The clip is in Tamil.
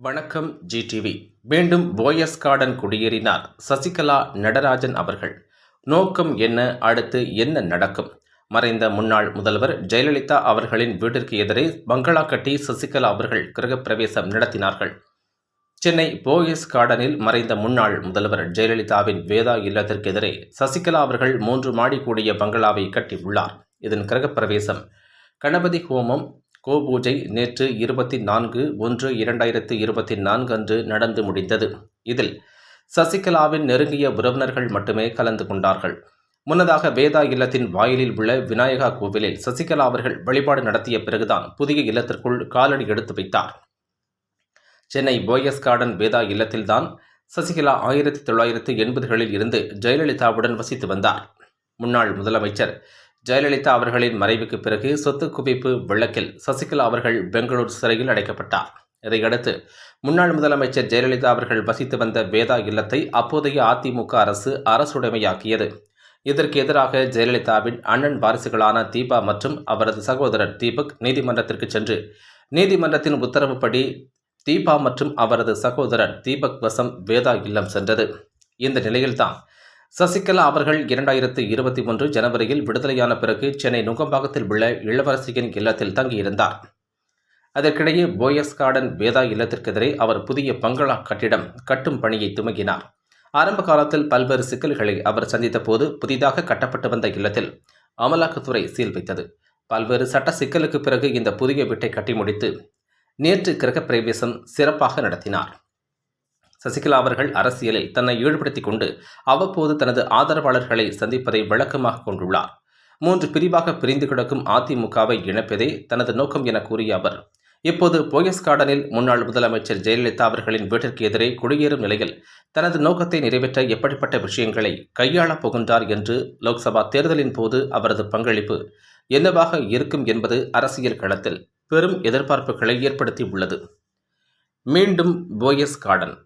வணக்கம் ஜிடிவி மீண்டும் போயஸ் கார்டன் குடியேறினார் சசிகலா நடராஜன் அவர்கள். நோக்கம் என்ன அடுத்து என்ன நடக்கும்? மறைந்த முன்னாள் முதல்வர் ஜெயலலிதா அவர்களின் வீட்டிற்கு எதிரே பங்களா கட்டி சசிகலா அவர்கள் கிரகப்பிரவேசம் நடத்தினார்கள். சென்னை போயஸ் கார்டனில் மறைந்த முன்னாள் முதல்வர் ஜெயலலிதாவின் வேதா இல்லத்திற்கு எதிரே சசிகலா அவர்கள் மூன்று மாடி கூடிய பங்களாவை கட்டியுள்ளார். இதன் கிரகப்பிரவேசம். கணபதி ஹோமம் கோபூஜை நேற்று இருபத்தி நான்கு ஒன்று இரண்டாயிரத்து இருபத்தி நான்கு அன்று நடந்து முடிந்தது. இதில் சசிகலாவின் நெருங்கிய உறவினர்கள் மட்டுமே கலந்து கொண்டார்கள். முன்னதாக வேதா இல்லத்தின் வாயிலில் உள்ள விநாயகா கோவிலில் சசிகலா அவர்கள் வழிபாடு நடத்திய பிறகுதான் புதிய இல்லத்திற்குள் காலடி எடுத்து வைத்தார். சென்னை போயஸ் கார்டன் வேதா இல்லத்தில்தான் சசிகலா ஆயிரத்தி தொள்ளாயிரத்து எண்பதுகளில் இருந்து ஜெயலலிதாவுடன் வசித்து வந்தார். முன்னாள் முதலமைச்சர் ஜெயலலிதா அவர்களின் மறைவுக்கு பிறகு சொத்து குவிப்பு வழக்கில் சசிகலா அவர்கள் பெங்களூர் சிறையில் அடைக்கப்பட்டார். இதையடுத்து முன்னாள் முதலமைச்சர் ஜெயலலிதா அவர்கள் வசித்து வந்த வேதா இல்லத்தை அப்போதைய அதிமுக அரசு அரசுடைமையாக்கியது. இதற்கு எதிராக ஜெயலலிதாவின் அண்ணன் வாரிசுகளான தீபா மற்றும் அவரது சகோதரர் தீபக் நீதிமன்றத்திற்கு சென்று நீதிமன்றத்தின் உத்தரவுப்படி தீபா மற்றும் அவரது சகோதரர் தீபக் வசம் வேதா இல்லம் சென்றது. இந்த நிலையில்தான் சசிகலா அவர்கள் இரண்டாயிரத்து இருபத்தி ஒன்று ஜனவரியில் விடுதலையான பிறகு சென்னை நுங்கம்பாக்கத்தில் உள்ள இளவரசியின் இல்லத்தில் தங்கியிருந்தார். அதற்கிடையே போயஸ் கார்டன் வேதா இல்லத்திற்கு எதிரே அவர் புதிய பங்களா கட்டிடம் கட்டும் பணியை துவங்கினார். ஆரம்ப காலத்தில் பல்வேறு சிக்கல்களை அவர் சந்தித்த போது புதிதாக கட்டப்பட்டு வந்த இல்லத்தில் அமலாக்கத்துறை சீல் வைத்தது. பல்வேறு சட்ட சிக்கலுக்கு பிறகு இந்த புதிய வீட்டை கட்டி முடித்து நேற்று கிரகப்பிரவேசம் சிறப்பாக நடத்தினார். சசிகலா அவர்கள் அரசியலில் தன்னை ஈடுபடுத்திக் கொண்டு அவ்வப்போது தனது ஆதரவாளர்களை சந்திப்பதை வழக்கமாக கொண்டுள்ளார். மூன்று பிரிவாக பிரிந்து கிடக்கும் அதிமுகவை இணைப்பதே தனது நோக்கம் என கூறிய அவர் இப்போது போயஸ் கார்டனில் முன்னாள் முதலமைச்சர் ஜெயலலிதா அவர்களின் வீட்டிற்கு எதிரே குடியேறும் நிலையில் தனது நோக்கத்தை நிறைவேற்ற எப்படிப்பட்ட விஷயங்களை கையாளப் போகின்றார் என்று லோக்சபா தேர்தலின் போது அவரது பங்களிப்பு என்னவாக இருக்கும் என்பது அரசியல் களத்தில் பெரும் எதிர்பார்ப்புகளை ஏற்படுத்தி உள்ளது மீண்டும் போயஸ் கார்டன்.